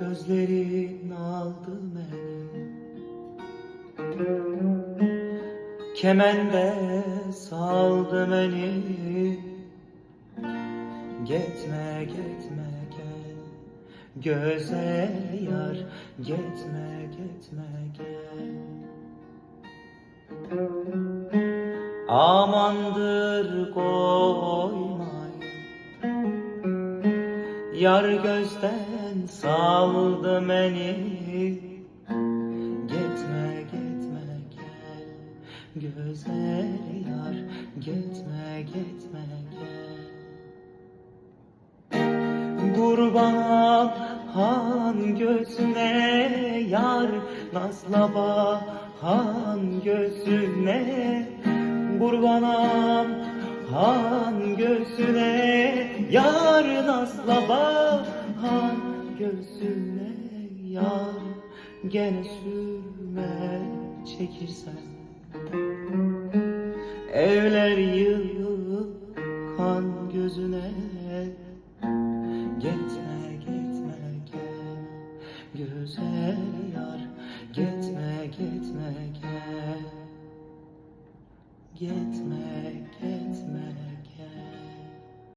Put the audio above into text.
Gözlerin aldı beni. Kemende saldı beni. Gitme gitme gel. Güzel yar. Gitme gitme gel. Amandır koymayın Yar gözden saldı beni. Gitme gitme gel. Güzel yar Gitme gitme gel. Kurban han gözüne yar. Nazla bahan gözüne. Kurbanam han gözüne Yar nazla bahan gözüne Yar gene sürme çekirsen Evler yıkan gözüne. Gitme gitme gel. Güzel yar Gitme gitme gel. Gitme